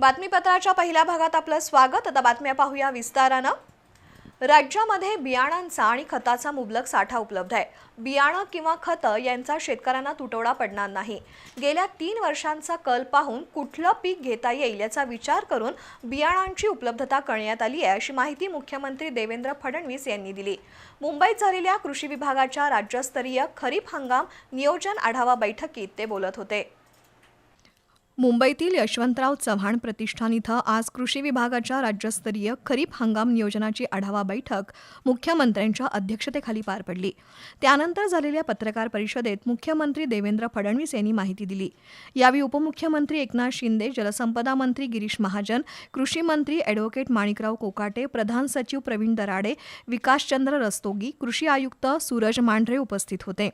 बातमीपत्राच्या पहिल्या भागात आपलं स्वागत. आता बातम्या पाहूया विस्तारानं. राज्यामध्ये बियाणांचा आणि खताचा मुबलक साठा उपलब्ध आहे. बियाणं किंवा खतं यांचा शेतकऱ्यांना तुटवडा पडणार नाही. गेल्या तीन वर्षांचा कल पाहून कुठलं पीक घेता येईल याचा विचार करून बियाणांची उपलब्धता करण्यात आली आहे अशी माहिती मुख्यमंत्री देवेंद्र फडणवीस यांनी दिली. मुंबईत झालेल्या कृषी विभागाच्या राज्यस्तरीय खरीप हंगाम नियोजन आढावा बैठकीत ते बोलत होते. मुंबईतील यशवंतराव चव्हाण प्रतिष्ठान इथं आज कृषी विभागाच्या राज्यस्तरीय खरीप हंगाम नियोजनाची आढावा बैठक मुख्यमंत्र्यांच्या अध्यक्षतेखाली पार पडली. त्यानंतर झालेल्या पत्रकार परिषदेत मुख्यमंत्री देवेंद्र फडणवीस यांनी माहिती दिली. यावेळी उपमुख्यमंत्री एकनाथ शिंदे जलसंपदा मंत्री गिरीश महाजन कृषी मंत्री ॲडव्होकेट माणिकराव कोकाटे प्रधान सचिव प्रवीण दराडे विकासचंद्र रस्तोगी कृषी आयुक्त सूरज मांढरे उपस्थित होते.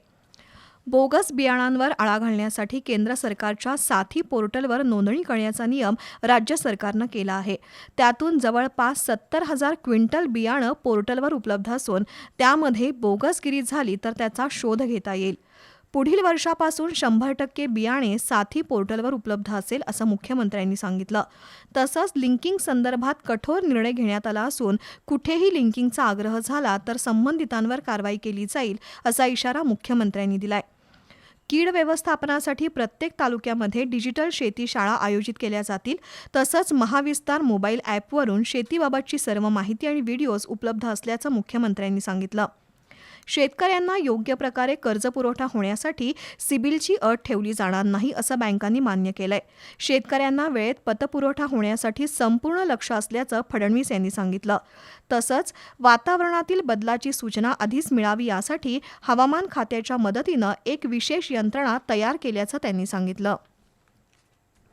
बोगस बियाणांवर आळा घालण्यासाठी केंद्र सरकारच्या साथी पोर्टलवर नोंदणी करण्याचा नियम राज्य सरकारनं केला आहे. त्यातून जवळपास सत्तर हजार क्विंटल बियाणं पोर्टलवर उपलब्ध असून त्यामध्ये बोगसगिरी झाली तर त्याचा शोध घेता येईल. पुढील वर्षापासून शंभर टक्के बियाणे साथी पोर्टलवर उपलब्ध असेल असं मुख्यमंत्र्यांनी सांगितलं. तसंच लिंकिंग संदर्भात कठोर निर्णय घेण्यात आला असून कुठेही लिंकिंगचा आग्रह झाला तर संबंधितांवर कारवाई केली जाईल असा इशारा मुख्यमंत्र्यांनी दिलाय. कीड व्यवस्थापनासाठी प्रत्येक तालुक्यामध्ये डिजिटल शेती शाळा आयोजित केल्या जातील. तसंच महाविस्तार मोबाईल ॲपवरून शेतीबाबतची सर्व माहिती आणि व्हिडिओज उपलब्ध असल्याचं मुख्यमंत्र्यांनी सांगितलं. शेतकऱ्यांना योग्य प्रकारे कर्जपुरवठा होण्यासाठी सिबिलची अट ठेवली जाणार नाही असं बँकांनी मान्य केलंय. शेतकऱ्यांना वेळेत पतपुरवठा होण्यासाठी संपूर्ण लक्ष असल्याचं फडणवीस यांनी सांगितलं. तसंच वातावरणातील बदलाची सूचना आधीच मिळावी यासाठी हवामान खात्याच्या मदतीनं एक विशेष यंत्रणा तयार केल्याचं त्यांनी सांगितलं.